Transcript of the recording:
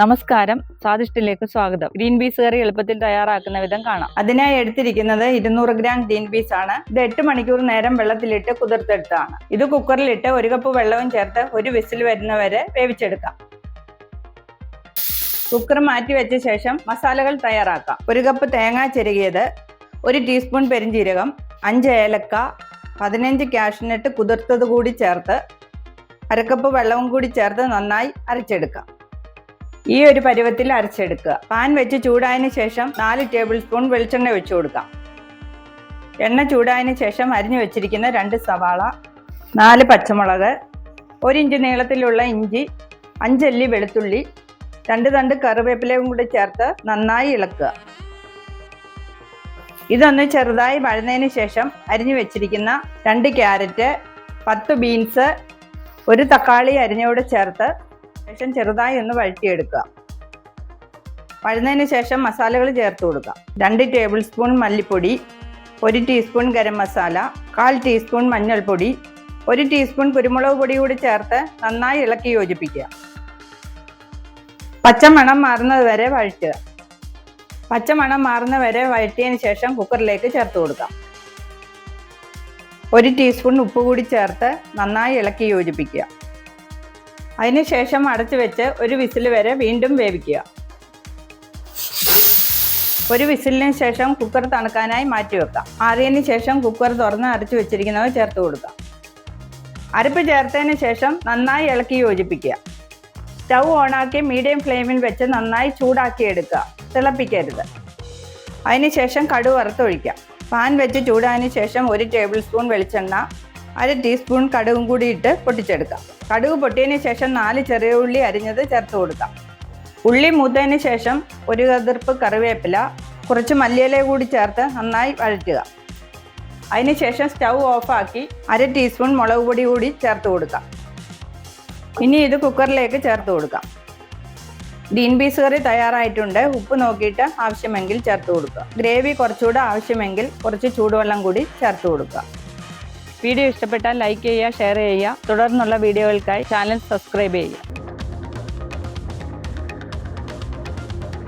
നമസ്കാരം. സ്വാദിഷ്ടിലേക്ക് സ്വാഗതം. Green peas കറി എളുപ്പത്തിൽ തയ്യാറാക്കുന്ന വിധം കാണാം. അതിനായി എടുത്തിരിക്കുന്നത് ഇരുന്നൂറ് ഗ്രാം ഗ്രീൻ പീസ് ആണ്. ഇത് എട്ട് മണിക്കൂർ നേരം വെള്ളത്തിലിട്ട് കുതിർത്തെടുത്താണ് ഇത് കുക്കറിലിട്ട് ഒരു കപ്പ് വെള്ളവും ചേർത്ത് ഒരു വിസിൽ വരുന്നവരെ വേവിച്ചെടുക്കാം. കുക്കർ മാറ്റി വെച്ച ശേഷം മസാലകൾ തയ്യാറാക്കാം. ഒരു കപ്പ് തേങ്ങ ചെരുകിയത് ഒരു ടീസ്പൂൺ പെരിഞ്ജീരകം അഞ്ച് ഏലക്ക പതിനഞ്ച് കാഷ്നട്ട് കുതിർത്തത് കൂടി ചേർത്ത് അരക്കപ്പ് വെള്ളവും കൂടി ചേർത്ത് നന്നായി അരച്ചെടുക്കാം. ഈ ഒരു പരുവത്തിൽ അരച്ചെടുക്കുക. പാൻ വെച്ച് ചൂടായതിനു ശേഷം നാല് ടേബിൾ സ്പൂൺ വെളിച്ചെണ്ണ ഒഴിച്ചു കൊടുക്കാം. എണ്ണ ചൂടായതിനു ശേഷം അരിഞ്ഞു വെച്ചിരിക്കുന്ന രണ്ട് സവാള നാല് പച്ചമുളക് ഒരു ഇഞ്ച് നീളത്തിലുള്ള ഇഞ്ചി അഞ്ചല്ലി വെളുത്തുള്ളി രണ്ട് തണ്ട് കറിവേപ്പിലയും കൂടി ചേർത്ത് നന്നായി ഇളക്കുക. ഇതൊന്ന് ചെറുതായി വഴന്നതിന് ശേഷം അരിഞ്ഞു വെച്ചിരിക്കുന്ന രണ്ട് ക്യാരറ്റ് പത്ത് ബീൻസ് ഒരു തക്കാളി അരിഞ്ഞോട് ചേർത്ത് ശേഷം ചെറുതായി ഒന്ന് വഴറ്റിയെടുക്കുക. വഴുന്നതിന് ശേഷം മസാലകൾ ചേർത്ത് കൊടുക്കുക. രണ്ട് ടേബിൾ സ്പൂൺ മല്ലിപ്പൊടി ഒരു ടീസ്പൂൺ ഗരം മസാല കാൽ ടീസ്പൂൺ മഞ്ഞൾപ്പൊടി ഒരു ടീസ്പൂൺ കുരുമുളക് പൊടി കൂടി ചേർത്ത് നന്നായി ഇളക്കി യോജിപ്പിക്കുക. പച്ചമണം മാറുന്നത് വരെ വഴറ്റുക. പച്ചമണം മാറുന്ന വരെ വഴറ്റിയതിന് ശേഷം കുക്കറിലേക്ക് ചേർത്ത് കൊടുക്കാം ഒരു ടീസ്പൂൺ ഉപ്പ് കൂടി ചേർത്ത് നന്നായി ഇളക്കി യോജിപ്പിക്കുക. അതിനുശേഷം അടച്ചു വെച്ച് ഒരു വിസിൽ വരെ വീണ്ടും വേവിക്കുക. ഒരു വിസിലിന് ശേഷം കുക്കർ തണുക്കാനായി മാറ്റി വെക്കാം. ആറിയതിന് ശേഷം കുക്കർ തുറന്ന് അടച്ചു വെച്ചിരിക്കുന്നവ ചേർത്ത് കൊടുക്കാം. അരപ്പ് ചേർത്തതിന് ശേഷം നന്നായി ഇളക്കി യോജിപ്പിക്കുക. സ്റ്റൗ ഓണാക്കി മീഡിയം ഫ്ലെയിമിൽ വെച്ച് നന്നായി ചൂടാക്കി എടുക്കുക. തിളപ്പിക്കരുത്. അതിനുശേഷം കടു വറുത്തൊഴിക്കാം പാൻ വെച്ച് ചൂടായതിനു ശേഷം ഒരു ടേബിൾ സ്പൂൺ വെളിച്ചെണ്ണ അര ടീസ്പൂൺ കടുകും കൂടി ഇട്ട് പൊട്ടിച്ചെടുക്കാം. കടുക് പൊട്ടിയതിന് ശേഷം നാല് ചെറിയ ഉള്ളി അരിഞ്ഞത് ചേർത്ത് കൊടുക്കാം. ഉള്ളി മൂത്തതിന് ശേഷം ഒരു കതിർപ്പ് കറിവേപ്പില കുറച്ച് മല്ലിയില കൂടി ചേർത്ത് നന്നായി വഴറ്റുക. അതിനുശേഷം സ്റ്റൗ ഓഫാക്കി അര ടീസ്പൂൺ മുളക് പൊടി കൂടി ചേർത്ത് കൊടുക്കാം. ഇനി ഇത് കുക്കറിലേക്ക് ചേർത്ത് കൊടുക്കാം. ഗ്രീൻ പീസ് കറി തയ്യാറായിട്ടുണ്ട്. ഉപ്പ് നോക്കിയിട്ട് ആവശ്യമെങ്കിൽ ചേർത്ത് കൊടുക്കുക. ഗ്രേവി കുറച്ചുകൂടെ ആവശ്യമെങ്കിൽ കുറച്ച് ചൂടുവെള്ളം കൂടി ചേർത്ത് കൊടുക്കുക. വീഡിയോ ഇഷ്ടപ്പെട്ടാൽ ലൈക്ക് ചെയ്യുക ഷെയർ ചെയ്യുക. തുടർന്നുള്ള വീഡിയോകൾക്കായി ചാനൽ സബ്സ്ക്രൈബ് ചെയ്യുക.